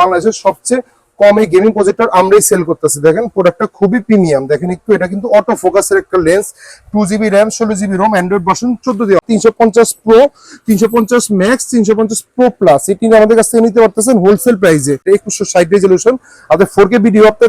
বাংলাদেশের সবচেয়ে কমে গেমিং প্রজেক্টর আমরাই সেল করতেছি। দেখেন প্রোডাক্টটা খুবই প্রিমিয়াম দেখেন একটু, এটা কিন্তু অটো ফোকাসের একটা লেন্স টু জিবি র্যাম ষোলো জিবি রোম অ্যান্ড্রয়েড ভার্সন চোদ্দ দিয়ে তিনশো পঞ্চাশ প্রো তিনশো পঞ্চাশ ম্যাক্স তিনশো পঞ্চাশ প্রো প্লাস এটি আমাদের কাছ থেকে নিতে পারতেছেন হোলসেল প্রাইসে একুশশো ষাট রেজলিউশন আপনার ফোর কে ভিডিও আপনি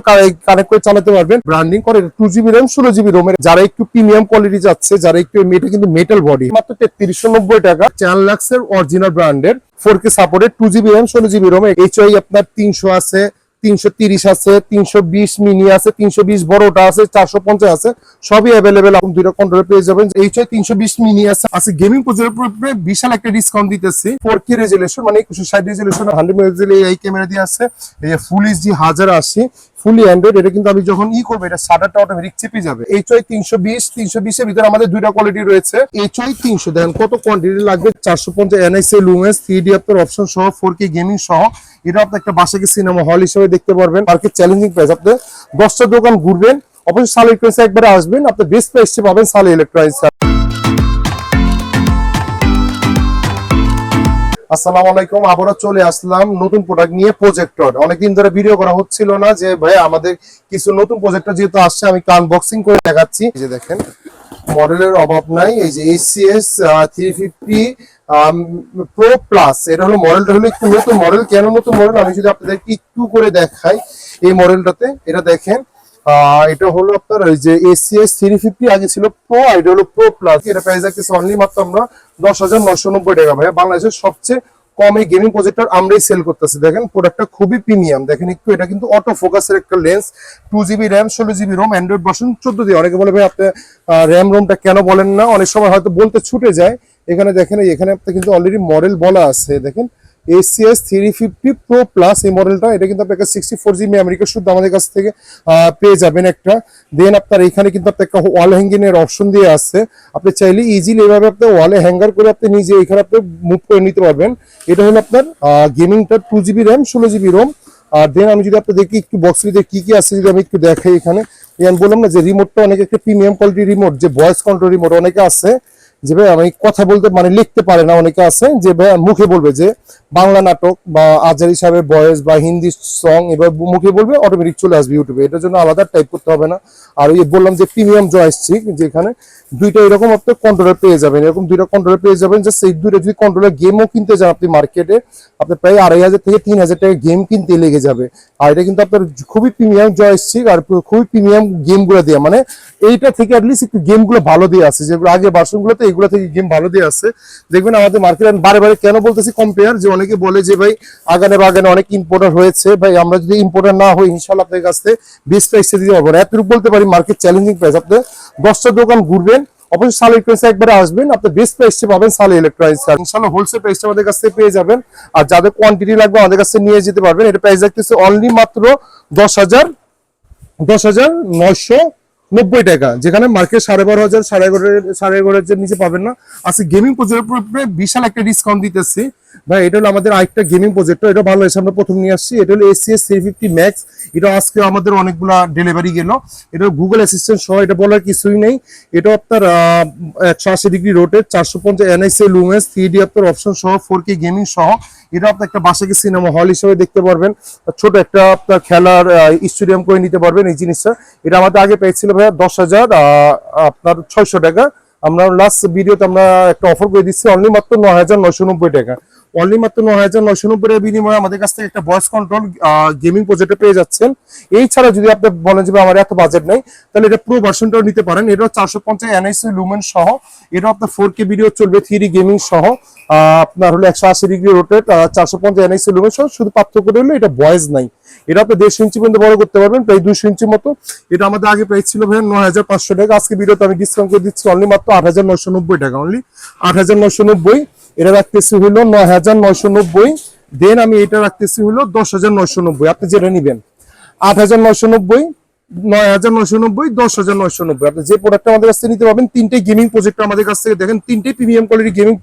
কানেক্ট করে চালাতে পারবেন। ব্র্যান্ডিং করে টু জিবি র্যাম ষোলো জিবি রোমের যারা একটু প্রিমিয়াম কোয়ালিটি যাচ্ছে, যারা একটু, এটা কিন্তু মেটাল বডি মাত্র তেত্রিশশো নব্বই টাকা। চার লাক্সের অরিজিনাল ব্র্যান্ডের four K supported two GB RAM ষোলো জিবি রোম এইচআই আপনার তিনশো আছে, তিনশো তিরিশ আছে, তিনশো বিশ মিনি আছে, তিনশো বিশ বড়টা আছে, চারশো পঞ্চাশ আছে, সবই অ্যাভেলেবেল আপনি দুইটা কন্ট্রোলে পেয়ে যাবেন। এইচ এইচআই তিনশো বিশ মিনি আছে আছে গেমিং প্রজেক্টের উপরে বিশাল একটা ডিসকাউন্ট দিতেছি। ফোর কে রেজুলেশন মানে একুশো ষাট রেজুলেশন হান্ড্রেড মেগাপিক্সেল এই ক্যামেরা দিয়ে আছে ফুল এইচডি হাজার আশি ফুলি অ্যান্ড্রয়েড এটা কিন্তু আমি যখন ই করব, এটা শাটারটা অটোমেটিক চেপে যাবে। এইচআই তিনশো বিশ, তিনশো বিশের ভিতরে আমাদের দুইটা কোয়ালিটি রয়েছে। এইচআই তিনশো, দেখেন কত কোয়ান্টিটি লাগবে? চারশো পঞ্চাশ এনআইসি লুমেন্স থ্রি ডি আপনার অপশন সহ ফোর কে গেমিং সহ। এটা আপনি একটা বাসাকে সিনেমা হল হিসেবে দেখতে পারবেন। মার্কেট চ্যালেঞ্জিং প্রাইস আপনি দশটা দোকান ঘুরবেন অবশ্যই সাল ইলেকট্রনিক্স একবারে আসবেন, আপনি বেস্ট প্রাইসে পাবেন সাল ইলেকট্রনিক্স আসসালামু আলাইকুম, আবারও চলে আসলাম নতুন প্রোডাক্ট নিয়ে প্রজেক্টর অনেকদিন ধরে ভিডিও করা হচ্ছিল না যে ভাই আমাদের কিছু নতুন প্রজেক্টর যেহেতু আসছে, আমি আনবক্সিং করে দেখাচ্ছি। যে দেখেন মডেলের অভাব নাই। এই যে ACS three fifty pro plus এটা হলো মডেলটা হলো একটু নতুন মডেল কেন নতুন মডেল আমি যদি আপনাদের একটু করে দেখাই এই মডেলটাতে এটা দেখেন এটা হলো আপনার ওই যে এসিএস থ্রি ফিফটি আগে ছিল প্রো আর এটা হলো প্রো প্লাস এটা প্রাইস রাখতেছে অনলি মাত্র আমরা দশ হাজার নশো নব্বই টাকা। ভাই বাংলাদেশের সবচেয়ে কম এই গেমিং প্রজেক্টর আমরাই সেল করতেছি। দেখেন প্রোডাক্টটা খুবই প্রিমিয়াম দেখেন একটু, এটা কিন্তু অটো ফোকাসের একটা লেন্স টু জিবি র্যাম ষোলো জিবি রোম অ্যান্ড্রয়েড ভার্সন চোদ্দ দিয়ে। অনেকে বলে ভাই আপনি র্যাম রোমটা কেন বলেন না? অনেক সময় হয়তো বলতে ছুটে যায়। এখানে দেখেন এখানে আপনি কিন্তু অলরেডি মডেল বলা আছে। দেখেন ACS three fifty pro plus এই মডেলটা এটা কিন্তু আপনাকে সিক্সটি ফোর জিবি আমেরিকা শুদ্ধ আমাদের কাছ থেকে পেয়ে যাবেন একটা। দেন আপনার এখানে কিন্তু আপনার একটা ওয়াল হ্যাঙ্গিং এর অপশন দিয়ে আসছে আপনি চাইলে ইজিলি এভাবে আপনি ওয়ালে হ্যাঙ্গার করে আপনি নিজে এখানে আপনি মুভ করে নিতে পারবেন। এটা হলো আপনার গেমিংটা টু জিবি র্যাম ষোলো জিবি রোম আর দেন আমি যদি আপনি দেখি একটু বক্স ভিতরে কি কি আছে, যদি আমি একটু দেখাই এখানে। আমি বললাম না যে রিমোটটা অনেক একটা প্রিমিয়াম কোয়ালিটি রিমোট যে ভয়েস কন্ট্রোল রিমোট অনেকে আছে। যে ভাই, আমি কথা বলতে মানে লিখতে পারে না, অনেকে আছে যে ভাই, মুখে বলবে যে বাংলা নাটক বা আজার হিসাবে ভয়েস বা হিন্দি সং এবার মুখে বলবে অটোমেটিক চলে আসবে ইউটিউবে এটার জন্য আলাদা টাইপ করতে হবে না। আর ওই বললাম যে প্রিমিয়াম জয়স্টিক যেখানে দুইটা এরকম আপনি কন্ট্রোলার পেয়ে যাবেন। এরকম দুইটা কন্ট্রোলার পেয়ে যাবেন যে সেই দুইটা যদি কন্ট্রোলার গেমও কিনতে যান আপনি মার্কেটে আপনার প্রায় আড়াই হাজার থেকে তিন হাজার টাকা গেম কিনতে লেগে যাবে। আর এটা কিন্তু আপনার খুবই প্রিমিয়াম জয়স্টিক আর খুবই প্রিমিয়াম গেমগুলো দিয়ে মানে এইটা থেকে অ্যাটলিস্ট একটু গেমগুলো ভালো দিয়ে আছে যেগুলো আগে ভার্সনগুলোতে এগুলো থেকে গেম ভালো দিয়ে আছে দেখবেন আমাদের মার্কেট বারে বারে কেন বলতেছি কম্পেয়ার যে অনেকে বলে যে, ভাই, আগানে বাগানে অনেক ইম্পোর্টার হয়েছে। ভাই, আমরা যদি ইম্পোর্টার না হই ইনশাল্লাহ আপনাদের কাছ থেকে প্রাইসে দিতে পারব এতটুকু বলতে পারি মার্কেট চ্যালেঞ্জিং প্রাইস আপনি দশটা দোকান ঘুরবেন অবশ্যই সাল ইলেকট্রনিক্স একবারে আসবেন। আপনি বেস্ট প্রাইসে পাবেন সাল ইলেকট্রনিক্স ইনশাল্লাহ হোলসেল প্রাইসটা আমাদের কাছ থেকে পেয়ে যাবেন। আর যাদের কোয়ান্টিটি লাগবে আমাদের কাছে নিয়ে যেতে পারবেন। এটা প্রাইস রাখতেছে অনলি মাত্র দশ হাজার দশ হাজার নয়শো নব্বই টাকা, যেখানে মার্কেট সাড়ে বারো হাজার, সাড়ে এগারো সাড়ে এগারো হাজার নিচে পাবেন না। আজকে গেমিং প্রজেক্টের উপরে বিশাল একটা ডিসকাউন্ট দিতেছি। ভাই, এটা হলো আমাদের আরেকটা গেমিং প্রজেক্ট এটা ভালো হয়েছে, আমরা প্রথম নিয়ে আসছি। এটা হলো এসিএস থ্রি ফিফটি ম্যাক্স এটা আজকে আমাদের অনেকগুলো ডেলিভারি গেল। এটা গুগল অ্যাসিস্ট্যান্ট সহ, এটা বলার কিছুই নেই। এটা আপনার একশো আশি ডিগ্রি রোটের চারশো পঞ্চাশ এনআইসি লুমেন্স থ্রি ডি আপনার অপশন সহ ফোর কে গেমিং সহ। এটা আপনার একটা বাসাকে সিনেমা হল হিসেবে দেখতে পারবেন। ছোট একটা আপনার খেলার স্টেডিয়াম করে নিতে পারবেন এই জিনিসটা। এটা আমাদের আগে পেয়েছিল ভাইয়া দশ হাজার আপনার ছয়শো টাকা। আমরা লাস্ট ভিডিওতে আমরা একটা অফার করে দিচ্ছি অনলি মাত্র নয় হাজার নয়শো নব্বই টাকা। অনলি মাত্র নয় হাজার নয়শো নব্বই টাকার বিনিময়ে আমাদের কাছ থেকে একটা ভয়েস কন্ট্রোল গেমিং প্রজেক্টে পেয়ে যাচ্ছেন। এই ছাড়া যদি আপনি বলেন যে আমার এত বাজেট নেই, তাহলে এটা প্রো ভার্সনটাও নিতে পারেন। এটা চারশো পঞ্চাশ এনআইসি লুমেন সহ। এটা আপনার ফোর কে ভিডিও চলবে থ্রি গেমিং সহ। আপনার হলো একশো আশি ডিগ্রি রোটেট চারশো পঞ্চাশ এনআইসি লুমেন সহ। শুধু পার্থক্য হলো এটা ভয়েস নাই। এটা আপনি দেড়শো ইঞ্চি পর্যন্ত বড় করতে পারবেন, প্রায় দুশো ইঞ্চি মতো। এটা আমাদের আগে প্রাইস ছিল ভাই নয় হাজার পাঁচশো টাকা। আজকে ভিডিওতে আমি ডিসকাউন্ট করে দিচ্ছি অনলি মাত্র আট হাজার নয়শো নব্বই টাকা অনলি আট হাজার নয়শো নব্বই, এটা রাখতেছি হলো নয় হাজার নয়শো নব্বই। দেন আমি এটা রাখতেছি হলো দশ হাজার নয়শো নব্বই। আপনি যেটা নেবেন, আট হাজার নয়শো নব্বই, নয় হাজার নয়শো নব্বই, দশ হাজার নয়শো নব্বই। আপনি যে প্রোডাক্টটা আমাদের কাছ থেকে নিতে পারবেন তিনটে গেমিং প্রজেক্ট আমাদের কাছ থেকে দেখেন তিনটে প্রিমিয়াম কোয়ালিটি গেমিং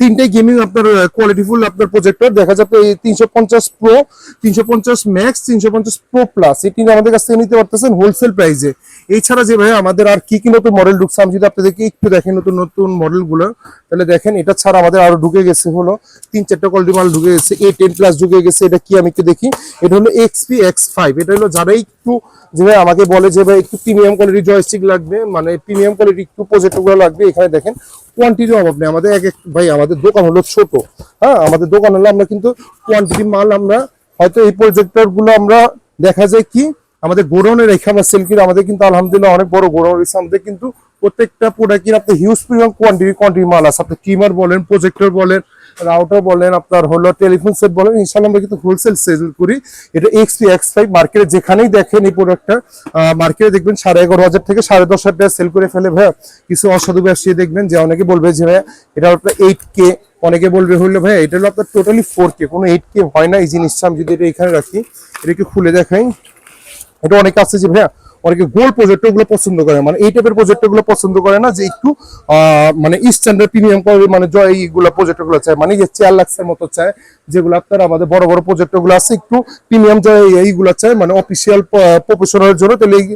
তিনটে গেমিং আপনার কোয়ালিটিফুল আপনার প্রজেক্টর দেখা যাবে এই তিনশো পঞ্চাশ প্রো তিনশো পঞ্চাশ ম্যাক্স তিনশো পঞ্চাশ প্রো প্লাস তিনটে আমাদের কাছ থেকে নিতে পারতেছেন হোলসেল প্রাইসে এছাড়া যে ভাই আমাদের আর কি কি নতুন মডেল ঢুকছে, আমি যদি আপনাদেরকে একটু দেখেন নতুন নতুন মডেলগুলো তাহলে দেখেন এটা ছাড়া আমাদের আরও ঢুকে গেছে হলো, তিন চারটা কোয়ালিটি মাল ঢুকে গেছে এ টেন প্লাস ঢুকে গেছে, এটা কি আমি একটু দেখি। এটা হলো এক্সপি এক্স ফাইভ এটা হলো যারা একটু, যে ভাই আমাকে বলে যে ভাই একটু প্রিমিয়াম কোয়ালিটি জয়স্টিক লাগবে মানে প্রিমিয়াম কোয়ালিটি একটু প্রজেক্টগুলো লাগবে, এখানে দেখেন কোয়ান্টিটির অভাব নেই। আমাদের এক এক ভাই, আমাদের দোকান হলো ছোট। হ্যাঁ আমাদের দোকান হলো আমরা কিন্তু কোয়ান্টিটি মাল আমরা হয়তো এই প্রজেক্টরগুলো আমরা দেখা যায় কি, আমাদের গোডাউনে রেখে আমরা সেল করি। আমাদের কিন্তু আলহামদুলিল্লাহ অনেক বড় গোডাউন রয়েছে। আমাদের কিন্তু প্রত্যেকটা প্রোডাক্টের আপনি হিউজ পরিমাণ কোয়ান্টিটি কোয়ান্টিটি মাল আছে। আপনি ট্রিমার বলেন প্রজেক্টর বলেন রাউটার বলেন, আপনার হলো টেলিফোন সেট বলেন ইনশাল্লাহ আমরা কিন্তু হোলসেল সেল করি। এটা এক্স পি এক্স ফাইভ মার্কেটে যেখানেই দেখেন এই প্রোডাক্টটা মার্কেটে দেখবেন সাড়ে এগারো হাজার থেকে সাড়ে দশ হাজার টাকা সেল করে ফেলে ভাইয়া। কিছু অসাধু ব্যবসায়ী দেখবেন যে অনেকে বলবে যে ভাইয়া, এটা আপনার এইট কে অনেকে বলবে হলো ভাইয়া, এটা হলো আপনার টোটালি ফোর কে কোনো এইট কে হয় না, এই জিনিসটা আমি যদি এটা এখানে রাখি, এটা একটু খুলে দেখাই। এটা অনেকে আছে যে ভাইয়া অনেকে গোল প্রজেক্টরগুলো পছন্দ করে মানে এই টাইপের প্রজেক্টরগুলো পছন্দ করে না যে একটু মানে স্ট্যান্ডার্ড প্রিমিয়াম মানে এইগুলো প্রজেক্টরগুলো চায়। মানে চেয়ার লাক্সের মতো চায়, যেগুলো আপনার আমাদের বড় বড় প্রজেক্টরগুলো আছে, একটু প্রিমিয়াম এইগুলো চায়। মানে অফিসিয়াল প্রফেশনাল জন্য। তাহলে এই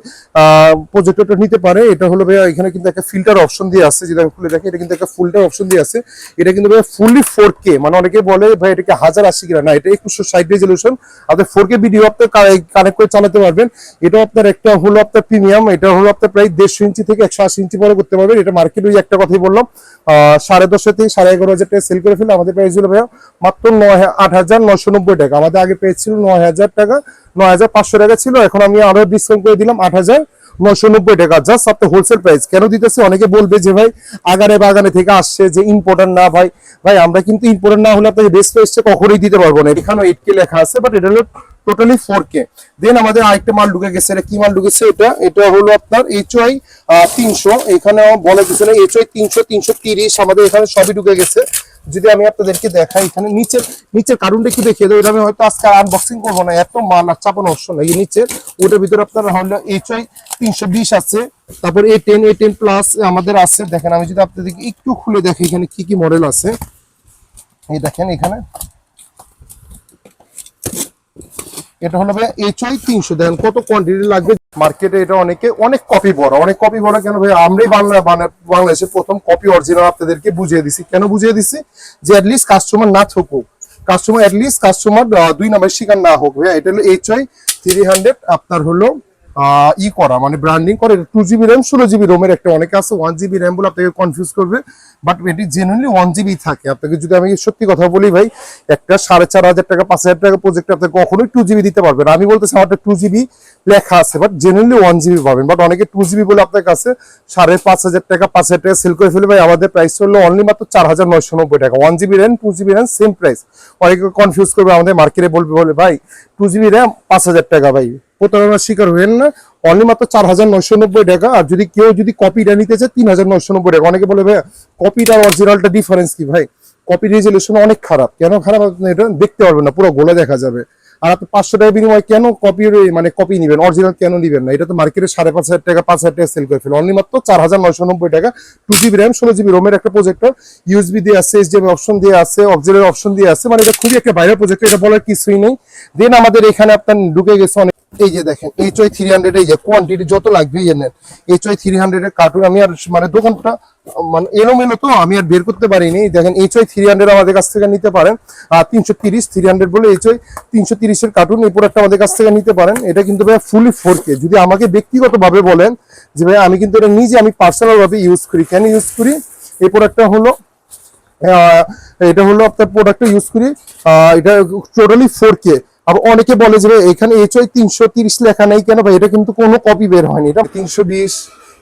প্রজেক্টরটা নিতে পারে। এটা হলো ভাইয়া, এখানে কিন্তু একটা ফিল্টার অপশন দিয়ে আছে, যেটা আমি খুলে দেখি। এটা কিন্তু একটা ফুলটার অপশন দিয়ে আছে। এটা কিন্তু ভাইয়া ফুললি ফোর কে মানে অনেকে বলে, ভাই এটাকে হাজার আশি কিনা? না, এটা একুশশো ষাট রেজলিউশন আপনার ফোর কে ভিডিও আপনি কানেক্ট করে চালাতে পারবেন। এটা আপনার একটা হলো আপনার প্রিমিয়াম, এটা হলো আপনার প্রায় দেড়শো ইঞ্চি থেকে একশো আশি ইঞ্চি পরে করতে পারবেন। এটা মার্কেট ওই একটা কথাই বললাম। সাড়ে দশ থেকে সাড়ে এগারো হাজার টাকা সেল করে ফেলে আমাদের প্রাইস ছিল ভাইয়া মাত্র নয় আট হাজার নশো নব্বই টাকা। আমাদের আগে প্রাইস ছিল নয় হাজার টাকা, নয় হাজার পাঁচশো টাকা ছিল। এখন আমি আরও ডিসকাউন্ট করে দিলাম আট হাজার নশো নব্বই টাকা। জাস্ট আপনার হোলসেল প্রাইস কেন দিতেছে? অনেকে বলবে যে ভাই, আগারে বাগানে থেকে আসছে যে ইম্পোর্টার না ভাই। ভাই, আমরা কিন্তু ইম্পোর্টার না হলে আপনাকে বেস্ট প্রাইসটা কখনোই দিতে পারব না। এখানে এইট কে লেখা আছে বাট এটা হলো টোটালি ফোর কে দেন আমাদের আরেকটা মাল ঢুকে গেছে। এটা কি মাল ঢুকেছে? এটা এটা হলো আপনার এইচ ওয়াই তিনশো। এখানে বলে কিছু না এইচ ওয়াই তিনশো তিনশো তিরিশ। আমাদের এখানে সবই ঢুকে গেছে। যদি আমি আপনাদেরকে দেখাই এখানে নিচের নিচের কারণটা একটু দেখিয়ে দেবো এটা আমি হয়তো আজকে আনবক্সিং করব না। এত মাল আর চাপানো অপশন নাই। নিচের ওটার ভিতরে আপনার হলো এইচ ওয়াই তিনশো বিশ আছে। তারপর A ten A ten plus আমাদের আছে। দেখেন আমি যদি আপনাদেরকে একটু খুলে দেখি এখানে কি কি মডেল আছে। এই দেখেন এখানে এটা হলো ভাই এইচ ওয়াই তিনশো। দেখেন কত কোয়ান্টিটি লাগবে। মার্কেটে এটা অনেকে, অনেক কপি বড়। অনেক কপি বড় কেন ভাই আমরাই বাংলা বাংলাদেশে প্রথম কপি অরিজিনাল আপনাদেরকে বুঝিয়ে দিছি। কেন বুঝিয়ে দিছি? যে অ্যাটলিস্ট কাস্টমার না থাকুক। কাস্টমার অ্যাটলিস্ট কাস্টমার দুই নাম্বার শিকার না হোক ভাইয়া। এটা হলো এইচ ওয়াই থ্রি হান্ড্রেড আপনার হলো ই করা মানে ব্র্যান্ডিং করে টু জিবি র্যাম ষোলো জিবি রোমের একটা, অনেকে আছে ওয়ান জিবি র্যাম বলে আপনাকে কনফিউজ করবে বাট এটি জেনুইনলি ওয়ান জিবি থাকে। আপনাকে যদি আমি সত্যি কথা বলি ভাই, একটা সাড়ে চার হাজার টাকা, পাঁচ হাজার টাকা প্রজেক্ট আপনাকে কখনোই টু জিবি দিতে পারবেন আমি বলতেছি আমারটা টু জিবি লেখা আছে বাট জেনুইনলি ওয়ান জিবি পাবেন। বাট অনেকে টু জিবি বলে আপনার কাছে সাড়ে পাঁচ হাজার টাকা, পাঁচ হাজার টাকা সেল করে ফেলে ভাই, আমাদের প্রাইস হলো অনলি মাত্র চার হাজার নয়শো নব্বই টাকা। One GB RAM two GB RAM same price অনেকে কনফিউজ করবে, আমাদের মার্কেটে বলবে, বলে, ভাই টু জিবি র্যাম পাঁচ হাজার টাকা ভাই। প্রতারণার শিকার হবেন না। অনলি মাত্র চার হাজার নয়শো নব্বই টাকা। আর যদি কেউ যদি কপিটা নিতে চায়, তিন হাজার নয়শো নব্বই টাকা। অনেকে বলে ভাই কপিটা অরিজিনালটা ডিফারেন্স কি, ভাই? কপি রেজলিউশন অনেক খারাপ। কেন খারাপ? আপনি এটা দেখতে পারবেন না। পুরো গোলে দেখা যাবে। আর আপনি পাঁচশো টাকা বিনিময়ে কেন কপি মানে কপি নিবেন? অরিজিনাল কেন নিবেন না? এটা তো মার্কেটে সাড়ে পাঁচ হাজার টাকা, পাঁচ হাজার টাকা সেল করে ফেলে অনলি মাত্র চার হাজার নয়শো নব্বই টাকা। টু জিবি র্যাম ষোলো জিবি রোমের একটা প্রজেক্টর ইউএসবি দিয়ে আছে এইচডিএমআই অপশন দিয়ে আছে অক্সিলারি অপশন দিয়ে আছে। মানে এটা খুবই একটা ভাইরাল প্রজেক্ট এটা বলার কিছুই নেই। দেন আমাদের এখানে আপনার ঢুকে গেছে অনেক এই যে দেখেন এইচ ওয়াই থ্রি হান্ড্রেড এই যে কোয়ান্টিটি যত লাগবে এই নেন। এইচ ওয়াই থ্রি হান্ড্রেড এর কার্টুন আমি আর মানে দোকানটা মানে এলোমেলো তো, আমি আর বের করতে পারিনি। দেখেন এইচ ওয়াই থ্রি হান্ড্রেড আমাদের কাছ থেকে নিতে পারেন। আর তিনশো তিরিশ থ্রি হান্ড্রেড বলে এইচ ওয়াই তিনশো তিরিশের কার্টুন এই প্রোডাক্টটা আমাদের কাছ থেকে নিতে পারেন। এটা কিন্তু ভাই ফুলি ফোর কে যদি আমাকে ব্যক্তিগতভাবে বলেন যে ভাই আমি কিন্তু এটা নিজে আমি পার্সোনাল ভাবে ইউজ করি। কেন ইউজ করি? এই প্রোডাক্টটা হলো এটা হলো আপনার প্রোডাক্টটা ইউজ করি। এটা টোটালি ফোর কে আবার অনেকে বলে যে এখানে এইচ ওই তিনশো তিরিশ লেখা নেই কেন ভাই? এটা কিন্তু কোনো কপি বের হয়নি। এটা তিনশো বিশ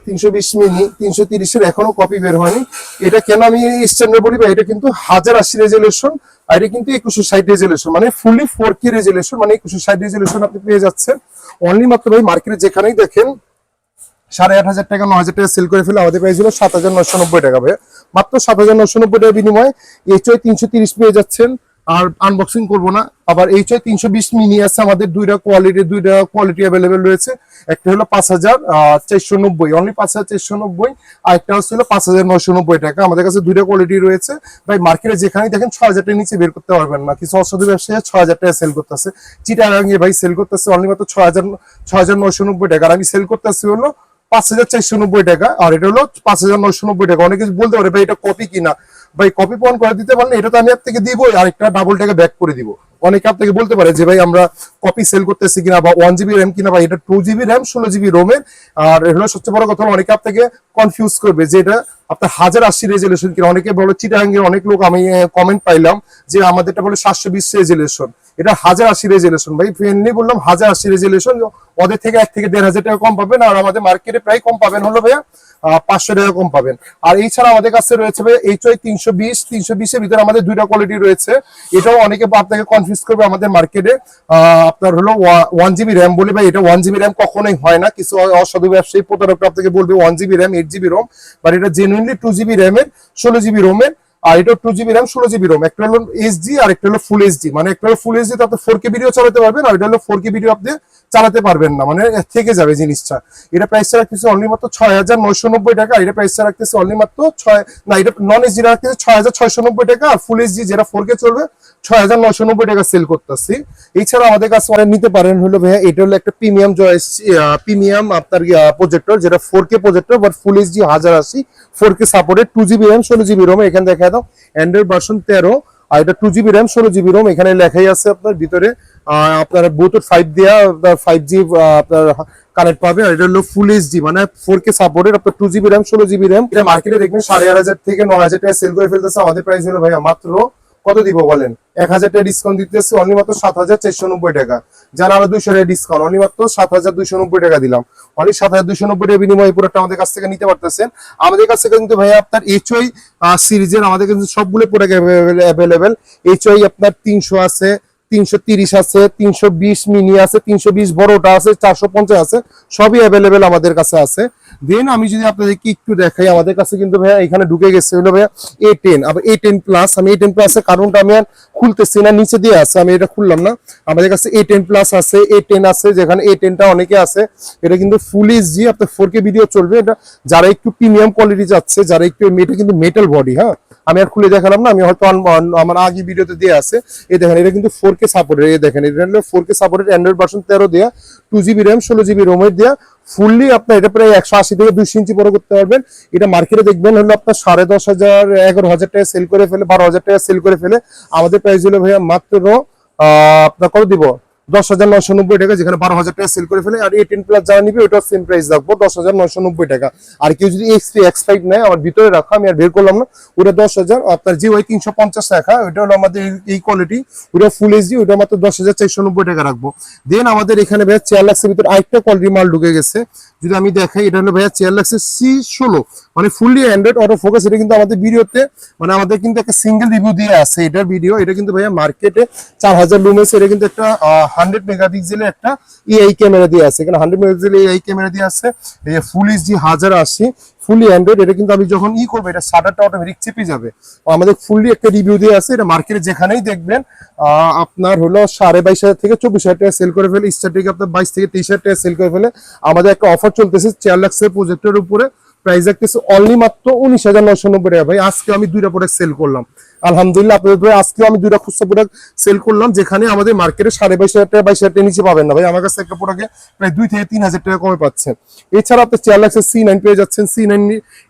তিনশো বিশ মিনি, তিনশো তিরিশের এখনও কপি বের হয়নি। এটা কেন আমি স্ট্যান্ডার্ড বলি ভাই? এটা কিন্তু হাজার আশি রেজলিউশন আর এটা কিন্তু একুশো ষাট রেজলিউশন মানে ফুলি ফোর কে রেজলিউশন মানে একুশো ষাট রেজলিউশন আপনি পেয়ে যাচ্ছেন। অনলি মাত্র ভাই মার্কেটে যেখানেই দেখেন, সাড়ে আট হাজার টাকা ন হাজার টাকা সেল করে ফেলে আমাদের প্রাইস ছিল সাত হাজার নশো নব্বই টাকা ভাই মাত্র সাত হাজার নশো নব্বই টাকা বিনিময়ে এইচ ওই তিনশো তিরিশ পেয়ে যাচ্ছেন। আর আনবক্সিং করব না। আবার এইচ আই তিনশো বিশ মিনি আছে আমাদের, দুইটা কোয়ালিটি দুইটা কোয়ালিটি অ্যাভেলেবেল রয়েছে। একটা হলো পাঁচ হাজার চারশো নব্বই অনলি পাঁচ হাজার চারশো নব্বই, আর একটা হচ্ছে পাঁচ হাজার নয়শো নব্বই টাকা। আমাদের কাছে দুইটা কোয়ালিটি রয়েছে। ভাই মার্কেটে যেখানে দেখেন ছয় হাজার টাকার নিচে বের করতে পারবেন না। কিছু অসাধু ব্যবসায়ী ছয় হাজার টাকা সেল করতেছে। চিটাগাঙ্গে ভাই সেল করতেছে অনলি মাত্র ছয় হাজার ছয় হাজার নয়শো নব্বই টাকা। আর আমি সেল করতেছি হলো পাঁচ হাজার চারশো নব্বই টাকা। আর এটা হলো পাঁচ হাজার নয়শো নব্বই টাকা। অনেকে বলতে পারে, ভাই, এটা কপি কিনা? ভাই কপি পয়েন্ট করে দিতে পারলে এটা তো আমি আপনাকে দিবই আর একটা ডাবল টাকা ব্যাক করে দিব। অনেকে আপনাকে বলতে পারে যে ভাই, আমরা কপি সেল করতেছি কিনা বা ওয়ান জিবি র্যাম কিনা বা এটা টু জিবি র্যাম ষোলো জিবি রোমের আর হলো সবচেয়ে বড় কথা অনেকে আপনাকে কনফিউজ করবে যে এটা আপনার হাজার আশি রেজুলেশন কিনা। অনেকে বলো চিটাঙ্গের অনেক লোক আমি কমেন্ট পাইলাম যে আমাদেরটা বলে সাতশো বিশ রেজুলেশন এটা হাজার আশি রেজুলেশন ভাই ফ্রেন্ডলি বললাম, হাজার আশি রেজুলেশন ওদের থেকে এক থেকে দেড় হাজার টাকা কম পাবেন, আর আমাদের মার্কেটে প্রায় কম পাবেন। হলো ভাইয়া পাঁচশো টাকা কম পাবেন। আর এছাড়া আমাদের কাছে রয়েছে এই এইচ ওয়াই তিনশো বিশ, তিনশো বিশের ভিতরে আমাদের দুইটা কোয়ালিটি রয়েছে। এটাও অনেকে আপনাকে কনফিউজ করবে আমাদের মার্কেটে আপনার হলো ওয়ান জিবি র্যাম বলে বা এটা ওয়ান জিবি র্যাম কখনোই হয় না। কিছু অসাধু ব্যবসায়ী প্রতারক আপনাকে বলবে one GB RAM eight GB ROM but এটা জেনুইনলি টু জিবি র্যামের ষোলো জিবি রোমের আর এটা টু জিবি র্যাম ষোলো জিবি রোম একটা হলো এইচডি আর একটা হলো ফুল এইচডি মানে একটা হলো ফুল এইচডি আপনি ফোর কে ভিডিও চালাতে পারবেন, আর এটা হলো ফোর কে ভিডিও আপনি চালাতে পারবেন না। মানে থেকে যাবে জিনিসটা। এটা প্রাইসটা রাখতেছে অনলি মাত্র ছয় হাজার নয়শো নব্বই টাকা। এটা প্রাইসটা রাখতেছে অনলি মাত্র ছয় না, এটা নন এইচডি রাখতেছে ছয় হাজার ছয়শো নব্বই টাকা। আর ফুল এইচডি যেটা ফোর কে চলবে ছয় হাজার নয়শো নব্বই টাকা সেল করতেছি। এছাড়া আমাদের কাছে অনেক নিতে পারেন হলো ভাইয়া, এটা হলো একটা প্রিমিয়াম জয়েস প্রিমিয়াম আপনার প্রজেক্টর যেটা four K projector but full HD হাজার আশি four K supported two GB RAM ষোলো জিবি রোম এখানে দেখা দাও অ্যান্ড্রয়েড ভার্সন তেরো, আর এটা টু জিবি র্যাম ষোলো জিবি রোম এখানে লেখাই আছে আপনার ভিতরে আপনার ব্লুটুথ ফাইভ দেওয়া ফাইভ জি আপনার কানেক্ট পাবে, আর এটা হলো ফুল এইচডি মানে ফোর কে সাপোর্টেড আপনার টু জিবি র্যাম ষোলো জিবি র্যাম এটা মার্কেটে দেখবেন সাড়ে আট হাজার থেকে নয় হাজার টাকা সেল করে ফেলতেছে। আমাদের প্রাইস হলো ভাইয়া মাত্র কত দিব বলেন? এক হাজার টাকা ডিসকাউন্ট দিতেছে অনলি মাত্র সাত হাজার চারশো নব্বই টাকা। যারা আরও দুশো টাকা ডিসকাউন্ট অনলি মাত্র সাত হাজার দুইশো নব্বই টাকা দিলাম। অনলি সাত হাজার দুইশো নব্বই টাকা বিনিময়ে এই প্রোডাক্ট আমাদের কাছ থেকে নিতে পারতেছেন। আমাদের কাছ থেকে কিন্তু ভাইয়া আপনার এইচওই সিরিজের আমাদের কিন্তু সবগুলো প্রোডাক্ট অ্যাভেলেবেল এইচওই আপনার তিনশো আছে তিনশো তিরিশ আছে, তিনশো বিশ মিনি আছে, তিনশো বিশ বড়টা আছে, চারশো পঞ্চাশ আছে, সবই অ্যাভেলেবেল আমাদের কাছে আছে। দেন আমি যদি আপনাদেরকে একটু দেখাই, আমাদের কাছে কিন্তু ভাইয়া এখানে ঢুকে গেছে হলো ভাইয়া এ টেন আবার এ টেন প্লাস আমি এ টেন প্লাসের কারণটা আমি আর খুলতেছি না, নিচে দিয়ে আছে, আমি এটা খুললাম না। আমাদের কাছে এ টেন প্লাস আছে এ টেন আছে, যেখানে এ টেনটা অনেকে আছে। এটা কিন্তু ফুল জি আপনার ফোর কে ভিডিও চলবে। এটা যারা একটু প্রিমিয়াম কোয়ালিটি যাচ্ছে, যারা একটু, এটা কিন্তু মেটাল বডি হ্যাঁ? আমি আর খুলে দেখালাম না, আমি হয়তো আমার আগে ভিডিওতে দিয়ে আছে। এই দেখেন, এটা কিন্তু ফোর কে সাপোর্টেড এই দেখেন, এটা হলো four K supported Android version তেরো দেওয়া টু জিবি র্যাম ষোলো জিবি রোমের দেওয়া ফুললি আপনার এটা প্রায় একশো আশি থেকে দুশো ইঞ্চি বড় করতে পারবেন। এটা মার্কেটে দেখবেন হলো আপনার সাড়ে দশ হাজার, এগারো হাজার টাকা সেল করে ফেলে, বারো হাজার টাকা সেল করে ফেলে। আমাদের প্রাইস হলো ভাইয়া মাত্র আপনার কত দিব? দশ হাজার নয়শো নব্বই টাকা, যেখানে বারো হাজার টাকা সেল করে ফেলে, আর এই টেন প্লাস যারা নিবে ওটা সেম প্রাইস রাখব, দশ হাজার নয়শো নব্বই টাকা। আর কেউ যদি এক্স থ্রি এক্স ফাইভ নেয়, আমার ভিতরে রাখা, আমি আর বের করলাম না, ওটা দশ হাজার আপনার জি ওয়াই তিনশো পঞ্চাশ টাকা, ওটা হলো আমাদের এই- কোয়ালিটি ওটা ফুল এইচডি ওটা মাত্র দশ হাজার চারশো নব্বই টাকা রাখব। দেন আমাদের এখানে ভাইয়া চেয়ার লাক্সের ভিতরে আরেকটা কোয়ালিটি মাল ঢুকে গেছে, যদি আমি দেখাই, এটা হলো ভাইয়া চেয়ার লাক্সের সি ষোলো মানে ফুললি অ্যান্ড্রয়েড অটো ফোকাস এটা কিন্তু আমাদের ভিডিওতে মানে আমাদের কিন্তু একটা সিঙ্গেল রিভিউ দিয়ে আছে, এটার ভিডিও এটা কিন্তু ভাইয়া মার্কেটে চার হাজার লুমেন্স এটা কিন্তু একটা হান্ড্রেড মেগাপিক্সেলের একটা ইআই ক্যামেরা দিয়ে আছে। এখানে হান্ড্রেড মেগাপিক্সেল এআই ক্যামেরা দিয়ে আছে। এই যে ফুল এইচডি হাজার আশি ফুলি অ্যান্ড্রয়েড এটা কিন্তু আমি যখন ই করব, এটা শাটারটা অটোমেটিক চেপে যাবে। আমাদের ফুললি একটা রিভিউ দিয়ে আছে, এটা মার্কেটে যেখানেই দেখবেন আপনার হলো সাড়ে বাইশ হাজার থেকে চব্বিশ হাজার টাকা সেল করে ফেলে স্টার্টিং আপনার বাইশ থেকে তেইশ হাজার টাকা সেল করে ফেলে। আমাদের একটা অফার চলতেছে চেয়ার লাক্সের প্রজেক্টের উপরে। প্রাইস রাখতেছে অনলি মাত্র উনিশ হাজার নয়শো নব্বই টাকা। ভাই, আজকে আমি দুইটা প্রোডাক্ট সেল করলাম। আলহামদুলিল্লাহ, আপনাদের আজকেও আমি দুইটা খুচরা প্রোডাক্ট সেল করলাম, যেখানে আমাদের মার্কেটে সাড়ে বাইশ হাজার টাকা, বাইশ হাজার টাকা নিচে পাবেন না ভাই। আমার কাছে একটা প্রোডাক্টে প্রায় দুই থেকে তিন হাজার টাকা কমে পাচ্ছেন এছাড়া আপনি চেয়ার লাক্সের সি নাইন পেয়ে যাচ্ছেন সি নাইন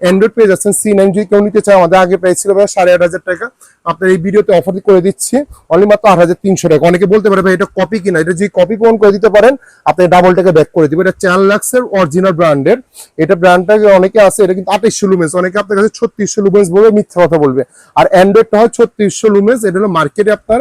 অ্যান্ড্রয়েড পেয়ে যাচ্ছেন সি নাইন যদি কেউ নিতে চায়, আমাদের আগে প্রাইস ছিল ভাই সাড়ে আট হাজার টাকা। আপনার এই ভিডিওতে অফার করে দিচ্ছি অনলি মাত্র আট হাজার তিনশো টাকা। অনেকে বলতে পারে ভাই, এটা কপি কিনা? এটা যদি কপি প্রমাণ করে দিতে পারেন, আপনি ডাবল টাকা ব্যাক করে দিবেন। এটা চার লাক্সের অরিজিনাল ব্র্যান্ডের এটা ব্র্যান্ডটা অনেকে আছে, এটা কিন্তু আঠাইশশো লুমেন্স অনেকে আপনার কাছে ছত্রিশশো লুমেন্স বলবে, মিথ্যা কথা বলবে। আর অ্যান্ড্রয়েডটা হয় ছত্রিশশো লুমেন্স এটা হলো মার্কেটে আপনার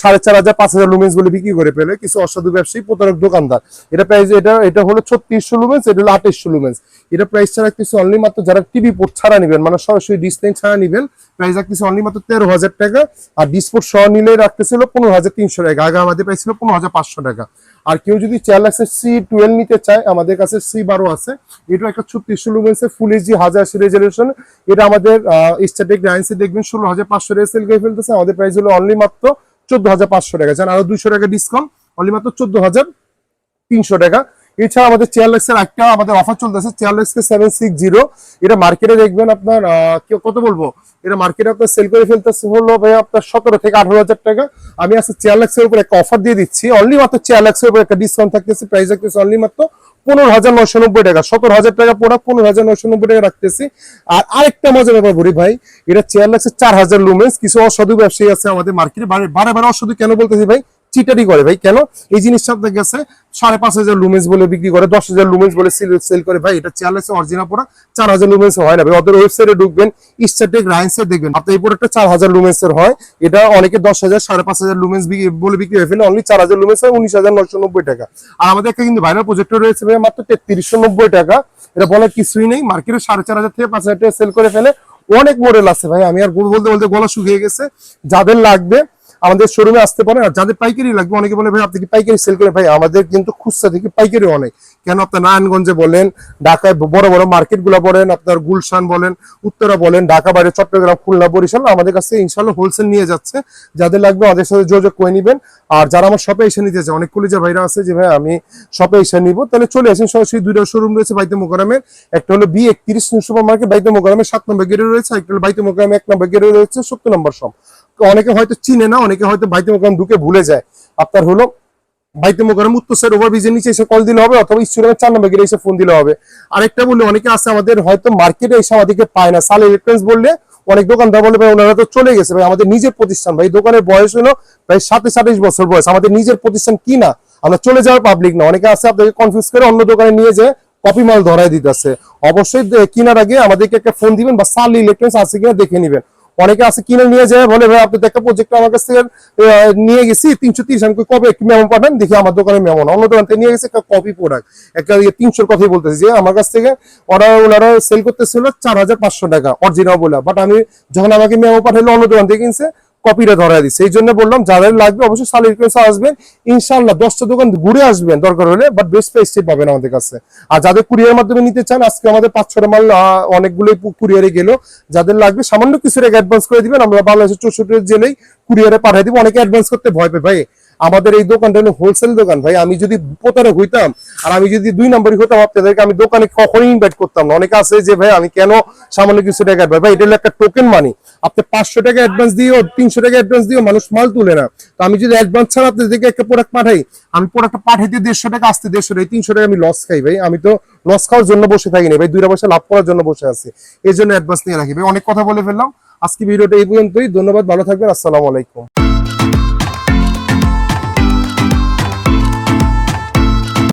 সাড়ে চার হাজার, পাঁচ হাজার লুমেন্স বলে বিক্রি করে পেলে কিছু অসাধু ব্যবসায়ী, প্রতারক দোকানদার। এটা প্রাইস এটা এটা হলো ছত্রিশশো লুমেন্স এটা হলো আঠাইশশো লুমেন্স এটা প্রাইস ছাড়া কিছু অনলি মাত্র যারা টিভি পোর্ট ছাড়া নেবেন মানে সরাসরি ডিসপ্লে ছাড়া নেবেন প্রাইস রাখতেছে অনলি মাত্র তেরো হাজার টাকা। আর ডিসপোর্ট সহ নিলে রাখতেছিল পনেরো হাজার তিনশো টাকা। আগে আমাদের প্রাইস ছিল পনেরো হাজার পাঁচশো টাকা। আর কেউ যদি চার লাখের সি টুয়েলভ নিতে চায়, আমাদের কাছে সি বারো আছে। এটা একটা ছত্রিশশো লুমেন্সের ফুল এইচডি হাজার আশি রেজলিউশন এটা আমাদের স্ট্যাটিক রাইন্সে দেখবেন ষোলো হাজার পাঁচশো টাকা সেল করে ফেলতেছে। আমাদের প্রাইস হলো অনলি মাত্র চোদ্দ হাজার পাঁচশো টাকা। জান, আরও দুশো টাকা ডিসকাউন্ট অনলি মাত্র চোদ্দ হাজার তিনশো টাকা। এছাড়া আমাদের চেয়ারলেক্সের একটা আমাদের অফার চলতেছে চেয়ারলেক্সকে সেভেন সিক্স জিরো এটা মার্কেটে দেখবেন আপনার কত বলব? এটা মার্কেটে আপনার সেল করে ফেলতেছে হলো ভাই আপনার সতেরো থেকে আঠারো হাজার টাকা। আমি আজকে চেয়ারলেক্সের উপর একটা অফার দিয়ে দিচ্ছি। অনলি মাত্র চেয়ারলেক্সের উপর একটা ডিসকাউন্ট থাকতেছে প্রাইস রাখতেছে অনলি মাত্র পনেরো হাজার নয়শো নব্বই টাকা। সতেরো হাজার টাকা প্রোডাক্ট পনেরো হাজার নয়শো নব্বই টাকা রাখতেছি। আর আরেকটা মজার ব্যাপার বলি ভাই, এটা চেয়ার লাগছে চার হাজার লুমেন্স কিছু অসাধু ব্যবসায়ী আছে আমাদের মার্কেটে বারে বারে অসাধু কেন বলতেছি ভাই? চিটারি করে ভাই। কেন? এই জিনিসটা আপনার কাছে সাড়ে পাঁচ হাজার লুমেন্স বলে বিক্রি করে, দশ হাজার লুমেন্স বলে সেল করে। ভাই, এটা চেয়ার লাগছে অরিজিনাল পড়া চার হাজার লুমেন্স হয় না। ভাই, ওদের ওয়েবসাইটে ঢুকবেন স্ট্যাটিক রাইন্সে দেখবেন। আপনার এই প্রোডাক্টটা চার হাজার লুমেন্স এর হয়। এটা অনেকে দশ হাজার, সাড়ে পাঁচ হাজার লুমেন্স বলে বিক্রি হয়ে। ফেলে অনলি চার হাজার লুমেন্স হয়, উনিশ হাজার নশো নব্বই টাকা। আর আমাদের একটা কিন্তু ভাইরাল প্রজেক্টর রয়েছে ভাই, মাত্র তেত্রিশশো নব্বই টাকা। এটা বলার কিছুই নেই। মার্কেটে সাড়ে চার হাজার থেকে পাঁচ হাজার টাকা সেল করে ফেলে। অনেক মডেল আছে ভাই, আমি আর বলতে বলতে গলা শুকিয়ে গেছে। যাদের লাগবে আমাদের শোরুমে আসতে পারেন। আর যাদের পাইকারি লাগবে, অনেকে বলে, ভাই, আপনি কি পাইকারি সেল করেন? ভাই, আমাদের কিন্তু খুচরা থেকে পাইকারি অনেক। কেন? আপনার নারায়ণগঞ্জে বলেন, ঢাকায় বড় বড় মার্কেটগুলা বলেন, আপনার গুলশান বলেন, উত্তরা বলেন, ঢাকা, বাইরে চট্টগ্রাম, খুলনা, বরিশাল, আমাদের কাছে ইনশাল্লাহ হোলসেল নিয়ে যাচ্ছে। যাদের লাগবে আমাদের সাথে যোগাযোগ করে নিবেন। আর যারা আমার শপে এসে নিতে চায়, অনেক কলিজা ভাইরা আছে যে, ভাই, আমি শপে এসে নিব। তাহলে চলে আসেন। সরাসরি দুইটা শোরুম রয়েছে বাইতে মোকারামের একটা হলো বি একত্রিশ সুপার মার্কেট বাইতে মোকারামের সাত নম্বর গেটে রয়েছে। একটা হলো বাইতে মোকারামে এক নম্বর গেটে রয়েছে সত্তর নম্বর সব অনেকে হয়তো চিনে না, অনেকে হয়তো বাইতে মোকারাম ঢুকে ভুলে যায়। আপনার হলো বাইতে মোকারম উত্তর সাইড ওভারব্রিজের নিচে এসে কল দিলে হবে অথবা স্টুডেন্টের চার নম্বর গেটে এসে ফোন দিলে হবে। আরেকটা বললে অনেকে আছে আমাদের হয়তো মার্কেটে এসে আমাদেরকে পায় না। সাল ইলেকট্রনিক্স বললে অনেক দোকানদার বলে ভাই, ওনারা তো চলে গেছে। ভাই, আমাদের নিজের প্রতিষ্ঠান। ভাই দোকানের বয়স হলো প্রায় সাতাশ আঠাশ বছর বয়স। আমাদের নিজের প্রতিষ্ঠান কি না? আমরা চলে যাওয়ার পাবলিক না। অনেকে আছে আপনাকে কনফিউজ করে অন্য দোকানে নিয়ে যায় কপি মাল ধরাই দিতেছে। অবশ্যই কেনার আগে আমাদেরকে একটা ফোন দিবেন বা সাল ইলেকট্রনিক্স আছে কিনা দেখে নিবেন। অনেকে আছে কিনে নিয়ে যায়, বলে, ভাই, আপনি একটা প্রজেক্ট আমার কাছ থেকে নিয়ে গেছি, তিনশো তিরিশ আমি কবে একটু মেমন পাঠান, দেখি আমার দোকানে মেমন অন্য দোকান থেকে নিয়ে গেছে একটা কপি প্রোডাক্ট একটা ইয়ে তিনশোর কথাই বলতেছি যে, আমার কাছ থেকে ওরা ওনারা সেল করতেছিল চার হাজার পাঁচশো টাকা অরিজিনাল বলে বাট আমি যখন আমাকে মেমো পাঠালো অন্য দোকান থেকে কিনছে কপিটা ধরা দিচ্ছে। এই জন্য বললাম, যাদের লাগবে অবশ্যই সালের কাছে আসবেন। ইনশাল্লাহ দশটা দোকান ঘুরে আসবেন দরকার হলে বাট বেস্ট প্রাইস পাবেন আমাদের কাছে। আর যাদের কুরিয়ার মাধ্যমে নিতে চান, আজকে আমাদের পাঁচ, ছটা মাল অনেকগুলোই কুরিয়ারে গেল। যাদের লাগবে, সামান্য কিছু রেখে অ্যাডভান্স করে দিবেন, আমরা বাংলাদেশের চৌষট্টি জেলেই কুরিয়ারে পাঠিয়ে দিব। অনেকে অ্যাডভান্স করতে ভয় পায়। ভাই আমাদের এই দোকানটা হলো হোলসেল দোকান, ভাই। আমি যদি প্রতারক হইতাম আর আমি যদি দুই নম্বরই হতাম, আপনাদেরকে আমি দোকানে কখনোই ইনভাইট করতাম না। অনেকে আছে যে, ভাই, আমি কেন সামান্য কিছু টাকা advance- ভাই, এটা হলো একটা টোকেন মানি আপনি পাঁচশো টাকা অ্যাডভান্স দিও তিনশো টাকা অ্যাডভান্স দিও মানুষ মাল তুলে না। তো আমি যদি অ্যাডভান্স ছাড়া আপনাদেরকে একটা প্রোডাক্ট পাঠাই, আমি প্রোডাক্টটা পাঠাইতে দেড়শো টাকা, আসতে দেড়শো টাকা তিনশো টাকা আমি লস খাই, ভাই। আমি তো লস খাওয়ার জন্য বসে থাকি না, ভাই। দুইটা পয়সা লাভ করার জন্য বসে আছি। এই জন্য অ্যাডভান্স নিয়ে রাখি, ভাই। অনেক কথা বলে ফেললাম। আজকে ভিডিওটা এই পর্যন্তই। ধন্যবাদ, ভালো থাকবেন। আসসালামু আলাইকুম।